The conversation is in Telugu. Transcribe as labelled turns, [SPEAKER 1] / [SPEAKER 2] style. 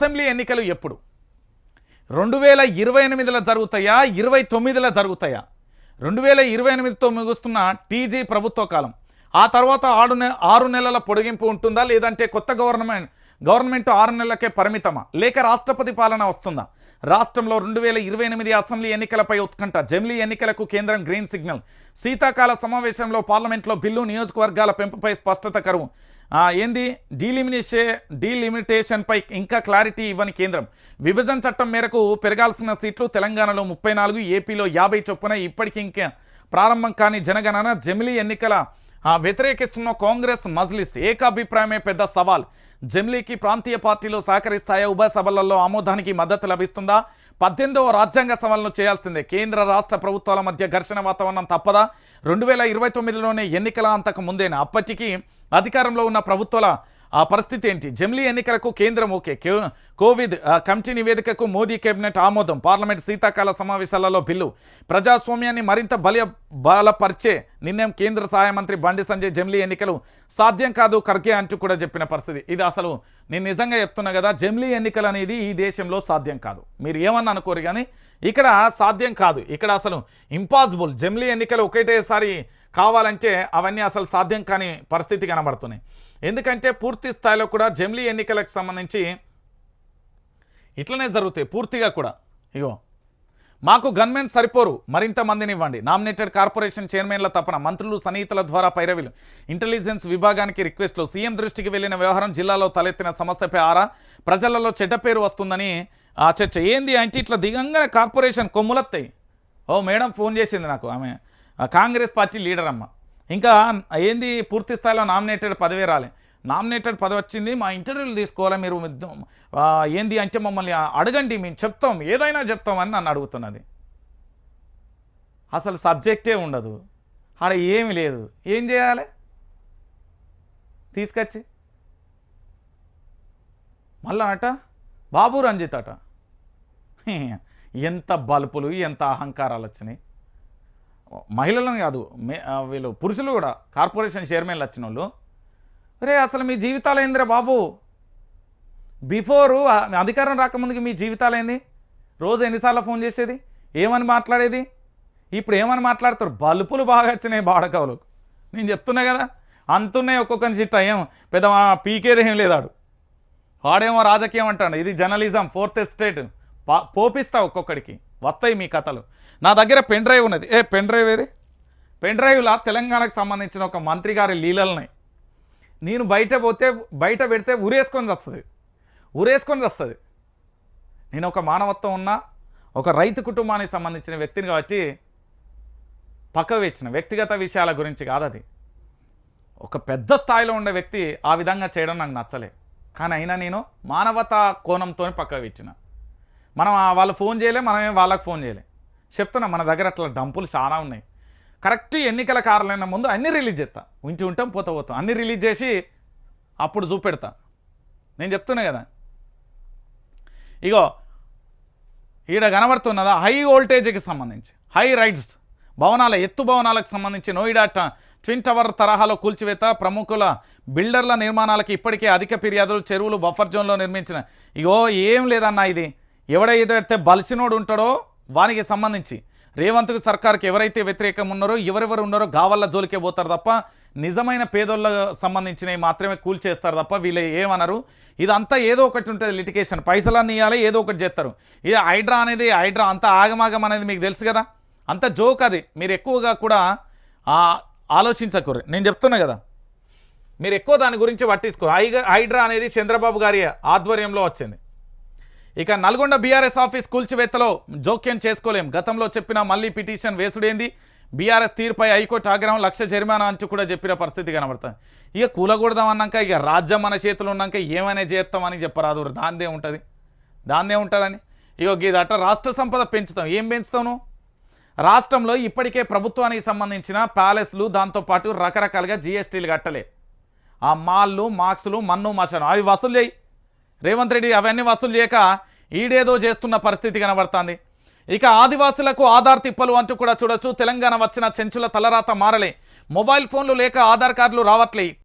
[SPEAKER 1] అసెంబ్లీ ఎన్నికలు ఎప్పుడు? రెండు వేల ఇరవై ఎనిమిదిలో జరుగుతాయా? ఇరవై తొమ్మిదిలో జరుగుతాయా? రెండు వేల ఇరవై ఎనిమిదితో ముగుస్తున్న టీజీ ప్రభుత్వ కాలం. ఆ తర్వాత ఆరు నె ఆరు నెలల పొడిగింపు ఉంటుందా? లేదంటే కొత్త గవర్నమెంట్ గవర్నమెంట్ ఆరు నెలలకే పరిమితమా? లేక రాష్ట్రపతి పాలన వస్తుందా? రాష్ట్రంలో రెండు వేల ఇరవై ఎనిమిది అసెంబ్లీ ఎన్నికలపై ఉత్కంఠ. జమిలీ ఎన్నికలకు కేంద్రం గ్రీన్ సిగ్నల్. శీతాకాల సమావేశంలో పార్లమెంట్లో బిల్లు నియోజకవర్గాల పెంపుపై స్పష్టత కరువు. ఏంది? డీలిమినేషే డీలిమిటేషన్పై ఇంకా క్లారిటీ ఇవ్వని కేంద్రం. విభజన చట్టం మేరకు పెరగాల్సిన సీట్లు తెలంగాణలో ముప్పై నాలుగు ఏపీలో యాభై చొప్పున ఇప్పటికి ఇంకా ప్రారంభం కాని జనగణన. జమిలీ ఎన్నికల వ్యతిరేకిస్తున్న కాంగ్రెస్ మజ్లిస్ ఏకాభిప్రాయమే పెద్ద సవాల్. జమ్లీకి ప్రాంతీయ పార్టీలు సహకరిస్తాయా? ఉభయ సభలలో ఆమోదానికి మద్దతు లభిస్తుందా? పద్దెనిమిదవ రాజ్యాంగ సవాలను చేయాల్సిందే. కేంద్ర రాష్ట్ర ప్రభుత్వాల మధ్య ఘర్షణ వాతావరణం తప్పదా? రెండు వేల ఇరవై తొమ్మిదిలోనే ఎన్నికల అంతకు ముందేనా? అప్పటికి అధికారంలో ఉన్న ప్రభుత్వాల ఆ పరిస్థితి ఏంటి? జమిలీ ఎన్నికలకు కేంద్రం ఓకే. కోవిడ్ కమిటీ నివేదికకు మోదీ కేబినెట్ ఆమోదం. పార్లమెంట్ శీతాకాల సమావేశాలలో బిల్లు. ప్రజాస్వామ్యాన్ని మరింత బల బలపరిచే నిర్ణయం కేంద్ర సహాయ మంత్రి బండి సంజయ్ జమిలీ ఎన్నికలు సాధ్యం కాదు ఖర్గే అంటూ కూడా చెప్పిన పరిస్థితి. ఇది అసలు నేను నిజంగా చెప్తున్నా కదా జమిలీ ఎన్నికలు అనేది ఈ దేశంలో సాధ్యం కాదు. మీరు ఏమన్నా అనుకోరు కానీ ఇక్కడ సాధ్యం కాదు. ఇక్కడ అసలు ఇంపాసిబుల్. జమిలీ ఎన్నికలు ఒకటేసారి కావాలంటే అవన్నీ అసలు సాధ్యం కాని పరిస్థితి కనబడుతున్నాయి. ఎందుకంటే పూర్తి స్థాయిలో కూడా జమిలీ ఎన్నికలకు సంబంధించి ఇట్లనే జరుగుతాయి పూర్తిగా కూడా. ఇగో మాకు గన్మెన్ సరిపోరు మరింత మందిని ఇవ్వండి నామినేటెడ్ కార్పొరేషన్ చైర్మన్ల తపన మంత్రులు సన్నిహితుల ద్వారా పైరవిలు. ఇంటెలిజెన్స్ విభాగానికి రిక్వెస్ట్లు సీఎం దృష్టికి వెళ్ళిన వ్యవహారం జిల్లాలో తలెత్తిన సమస్యపై ఆరా ప్రజలలో చెడ్డ పేరు వస్తుందని ఆ చర్చ. ఏంది అంటే ఇట్లా దిగంగానే కార్పొరేషన్ కొమ్ములత్తాయి. ఓ మేడం ఫోన్ చేసింది నాకు ఆమె. కాంగ్రెస్ పార్టీ లీడర్ అమ్మ. ఇంకా ఏంది పూర్తి స్థాయిలో నామినేటెడ్ పదవి రాలే. నామినేటెడ్ పదవి వచ్చింది మా ఇంటర్వ్యూలు తీసుకోవాలి మీరు? ఏంది అంటే మమ్మల్ని అడగండి మేము చెప్తాం ఏదైనా చెప్తామని నన్ను అడుగుతున్నది. అసలు సబ్జెక్టే ఉండదు. ఆడ ఏమి లేదు. ఏం చేయాలి? తీసుకొచ్చి. మళ్ళా అట? బాబు రంజిత్ అట. ఎంత బలుపులు ఎంత అహంకారాలు వచ్చినాయి. మహిళలను కాదు మే వీళ్ళు పురుషులు కూడా కార్పొరేషన్ చైర్మన్లు వచ్చిన వాళ్ళు రే అసలు మీ జీవితాలు ఏందిరా బాబు? బిఫోరు అధికారం రాకముందుకి మీ జీవితాలు ఏంది రోజు ఎన్నిసార్లు ఫోన్ చేసేది? ఏమని మాట్లాడేది? ఇప్పుడు ఏమని మాట్లాడతారు? బలుపులు బాగా వచ్చినాయి బాడకవులు. నేను చెప్తున్నా కదా అంతున్నాయి ఒక్కొక్కరి చిట్ట ఏం పెద్ద పీకేది ఏం లేదాడు వాడేమో రాజకీయం అంటాడు. ఇది జర్నలిజం ఫోర్త్ ఎస్టేట్. పోపిస్తా ఒక్కొక్కడికి. వస్తాయి మీ కథలు. నా దగ్గర పెన్ డ్రైవ్ ఉన్నది. ఏ పెన్ డ్రైవ్ ఏది? పెన్ డ్రైవ్లా తెలంగాణకు సంబంధించిన ఒక మంత్రి గారి లీలలున్నాయి. నేను బయట పోతే బయట పెడితే ఉరేసుకొని వస్తుంది ఉరేసుకొని వస్తుంది నేను ఒక మానవత్వం ఉన్న ఒక రైతు కుటుంబానికి సంబంధించిన వ్యక్తిని కాబట్టి పక్కకు ఇచ్చిన వ్యక్తిగత విషయాల గురించి కాదు అది. ఒక పెద్ద స్థాయిలో ఉండే వ్యక్తి ఆ విధంగా చేయడం నాకు నచ్చలే. కానీ అయినా నేను మానవతా కోణంతో పక్కకు ఇచ్చిన మనం వాళ్ళు ఫోన్ చేయలే మనమే వాళ్ళకి ఫోన్ చేయలే. చెప్తున్నా మన దగ్గర అట్లా డంపులు చాలా ఉన్నాయి. కరెక్ట్ ఎన్నికల కారణమైన ముందు అన్నీ రిలీజ్ చేస్తా. ఉంచి ఉంటాం పోతా పోతాం. అన్నీ రిలీజ్ చేసి అప్పుడు చూపెడతా. నేను చెప్తున్నా కదా. ఇగో ఈడ కనబడుతున్నదా? హై వోల్టేజ్కి సంబంధించి హై రైడ్స్ భవనాల ఎత్తు భవనాలకు సంబంధించి నోయిడా ట్విన్ టవర్ తరహాలో కూల్చివేత ప్రముఖుల బిల్డర్ల నిర్మాణాలకు ఇప్పటికే అధిక ఫిర్యాదులు చెరువులు బఫర్ జోన్లో నిర్మించిన. ఇగో ఏం లేదన్నా ఇది. ఎవడైతే బలిసినోడు ఉంటాడో వానికి సంబంధించి రేవంత్కు సర్కార్కి ఎవరైతే వ్యతిరేకం ఉన్నారో ఎవరెవరు ఉన్నారో గావల్ల జోలికే పోతారు తప్ప నిజమైన పేదోళ్ళకు సంబంధించినవి మాత్రమే కూల్చేస్తారు తప్ప వీళ్ళు ఏమనరు. ఇదంతా ఏదో ఒకటి ఉంటుంది లిటికేషన్. పైసలన్నీ ఇవ్వాలి ఏదో ఒకటి చేస్తారు. ఇది హైడ్రా అనేది హైడ్రా అంతా ఆగమాగం అనేది మీకు తెలుసు కదా? అంత జోక్ అది. మీరు ఎక్కువగా కూడా ఆలోచించకూరు నేను చెప్తున్నా కదా? మీరు ఎక్కువ దాని గురించి పట్టించుకోరు. హైగా హైడ్రా అనేది చంద్రబాబు గారి ఆధ్వర్యంలో వచ్చింది. ఇక నల్గొండ బీఆర్ఎస్ ఆఫీస్ కూల్చివేత్తలో జోక్యం చేసుకోలేం. గతంలో చెప్పిన మళ్ళీ పిటిషన్ వేసుడేంది? బీఆర్ఎస్ తీరుపై హైకోర్టు ఆగ్రహం లక్ష జరిమానా అంచు కూడా చెప్పిన పరిస్థితి కనబడుతుంది. ఇక కూలకూడదాం అన్నాక ఇక రాజ్యం మన చేతులు ఉన్నాక ఏమైనా చేస్తామని చెప్పరాదు. దాందే ఉంటుంది. దాందే ఉంటుందని. ఇక ఇదట రాష్ట్ర సంపద పెంచుతాం. ఏం పెంచుతాను రాష్ట్రంలో ఇప్పటికే ప్రభుత్వానికి సంబంధించిన ప్యాలెస్లు దాంతోపాటు రకరకాలుగా జిఎస్టీలు కట్టలే. ఆ మాల్లు మార్క్స్లు మన్ను మసను అవి వసూలు చేయి. రేవంత్ రెడ్డి అవన్నీ వసూలు చేయక ఈడేదో చేస్తున్న పరిస్థితి కనబడుతుంది. ఇక ఆదివాసులకు ఆధార్ తిప్పలు అంటూ కూడా చూడొచ్చు. తెలంగాణ వచ్చిన చెంచుల తలరాత మారలే. మొబైల్ ఫోన్లు లేక ఆధార్ కార్డులు రావట్లే